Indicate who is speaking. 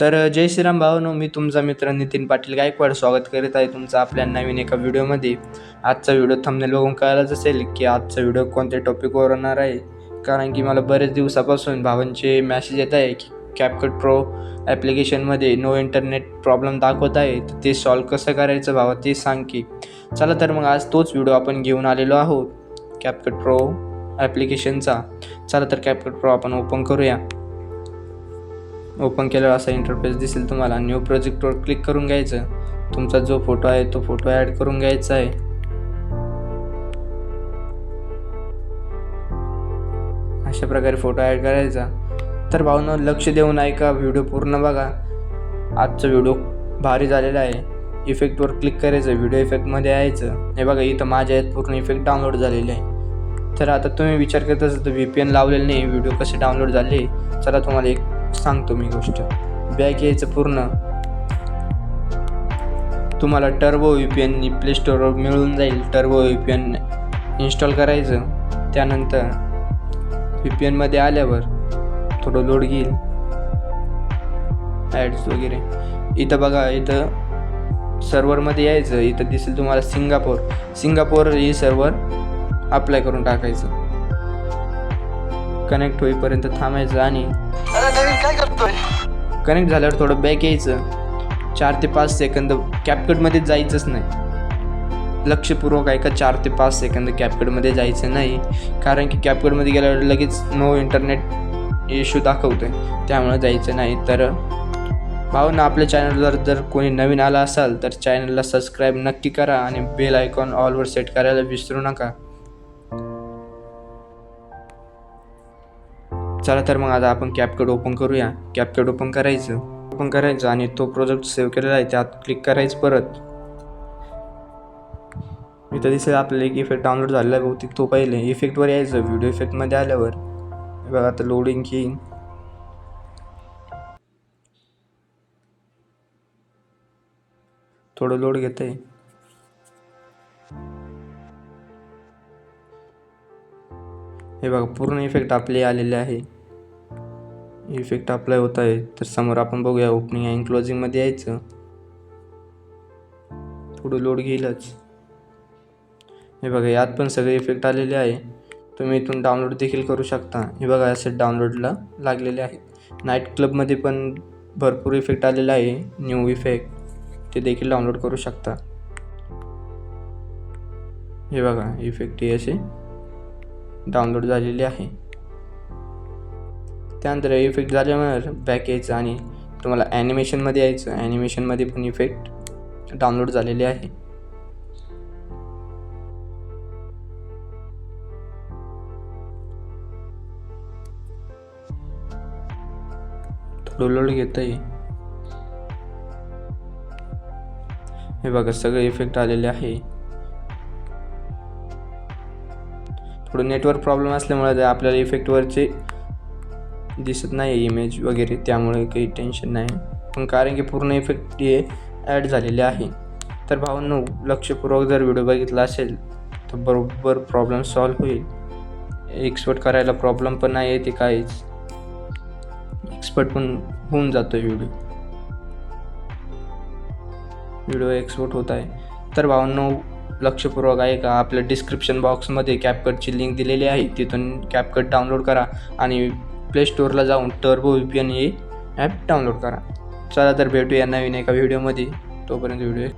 Speaker 1: तर जय श्रीराम भावनो मी तुमचा मित्र नितीन पाटील गायकवाड स्वागत करीत आहे तुमचं आपल्या नवीन एका व्हिडिओमध्ये. आजचा व्हिडिओ थंबनेल बघून कळायलाच असेल की आजचा व्हिडिओ कोणत्या टॉपिकवर होणार आहे. कारण की मला बरेच दिवसापासून भावांचे मॅसेज येत आहे की कॅपकट प्रो ॲप्लिकेशनमध्ये नो इंटरनेट प्रॉब्लेम दाखवत आहे. तर ते सॉल्व कसं करायचं भावा ते सांग की. चला तर मग आज तोच व्हिडिओ आपण घेऊन आलेलो आहोत. कॅपकट प्रो ॲप्लिकेशनचा चला तर कॅपकट प्रो आपण ओपन करूया. ओपन केल्यावर असा इंटरफेस दिसेल तुम्हाला. न्यू प्रोजेक्टवर क्लिक करून घ्यायचं. तुमचा जो फोटो आहे तो फोटो ॲड करून घ्यायचा आहे. अशा प्रकारे फोटो ॲड करायचा. तर भावनं लक्ष देऊन ऐका व्हिडिओ पूर्ण बघा. आजचा व्हिडिओ भारी झालेला आहे. इफेक्टवर क्लिक करायचं व्हिडिओ इफेक्टमध्ये यायचं. हे बघा इथं माझ्या आहेत पूर्ण इफेक्ट डाउनलोड झालेले आहे. तर आता तुम्ही विचार करत असाल तर व्ही पी एन लावलेलं नाही व्हिडिओ कसे डाउनलोड झाले? चला तुम्हाला एक सांगतो मी गोष्ट. बॅक यायचं पूर्ण. तुम्हाला Turbo U P N play स्टोरवर मिळून जाईल. Turbo U P N install करायचं. त्यानंतर यू पी एनमध्ये आल्यावर थोडं लोड घेईल. ॲड्स वगैरे. इथं बघा इथं सर्वरमध्ये यायचं. इथं दिसेल तुम्हाला सिंगापूर. सिंगापूर ही सर्वर अप्लाय करून टाकायचं. कनेक्ट होईपर्यंत थांबायचं आणि
Speaker 2: काय करतोय?
Speaker 1: कनेक्ट झाल्यावर थोडं बॅक यायचं. चार ते पाच सेकंद कॅपकटमध्ये जायचंच नाही. लक्षपूर्वक ऐका चार ते पाच सेकंद कॅपकटमध्ये जायचं नाही. कारण की कॅपकटमध्ये गेल्यावर लगेच नो इंटरनेट इश्यू दाखवतो आहे त्यामुळे जायचं नाही. तर भावना आपल्या चॅनलवर जर कोणी नवीन आला असाल तर चॅनलला सबस्क्राईब नक्की करा आणि बेल आयकॉन ऑलवर सेट करायला विसरू नका. चला तर मग आता आपण कॅपकट ओपन करूया. कॅपकट ओपन करायचं. ओपन करायचं आणि तो प्रोजेक्ट सेव्ह केलेला आहे त्यात क्लिक करायचं परत. इथं दिसेल आपल्याला एक इफेक्ट डाउनलोड झालेला आहे बहुतेक तो पहिले. इफेक्टवर यायचं. व्हिडिओ इफेक्टमध्ये आल्यावर. बघा आता लोडिंग येईन थोडं लोड घेत आहे हे बघा पूर्ण इफेक्ट आपले आलेले आहे. इफेक्ट अप्लाय होत आहे. तर समोर आपण बघूया ओपनिंग आणि क्लोजिंगमध्ये यायचं. थोडं लोड घेईलच हे बघा यात पण सगळे इफेक्ट आलेले आहे. तुम्ही इथून डाउनलोड देखील करू शकता. हे बघा असे डाउनलोडला लागलेले आहेत नाईट क्लबमध्ये पण भरपूर इफेक्ट आलेला आहे. न्यू इफेक्ट ते देखील डाउनलोड करू शकता. हे बघा इफेक्ट हे असे डाउनलोड झालेली आहे. त्यानंतर इफेक्ट झाल्यावर बॅक यायचं आणि तुम्हाला ॲनिमेशनमध्ये यायचं. ॲनिमेशनमध्ये पण इफेक्ट डाउनलोड झालेले आहे. थोडं लोड घेत आहे हे बघा सगळे इफेक्ट आलेले आहे. थोडं नेटवर्क प्रॉब्लेम असल्यामुळे ते आपल्याला इफेक्टवरचे दिसत नाही इमेज वगैरे त्यामुळे काही टेन्शन नाही. पण कारण की पूर्ण इफेक्ट हे ॲड झालेले आहे. तर भावांनो लक्षपूर्वक जर व्हिडिओ बघितला असेल तर बरोबर प्रॉब्लेम सॉल्व होईल. एक्सपर्ट करायला प्रॉब्लेम पण नाही येते काहीच. एक्सपर्ट पण होऊन जातो व्हिडिओ व्हिडिओ एक्सपोर्ट होत आहे. तर भावांनो लक्षपूर्वक आहे का? आपल्या डिस्क्रिप्शन बॉक्समध्ये कॅपकटची लिंक दिलेली आहे. तिथून कॅपकट डाउनलोड करा आणि प्ले स्टोअरला जाऊन टर्बो व्ही पी एन हे ॲप डाउनलोड करा. चला तर भेटूया नवीन एका व्हिडिओमध्ये तोपर्यंत व्हिडिओ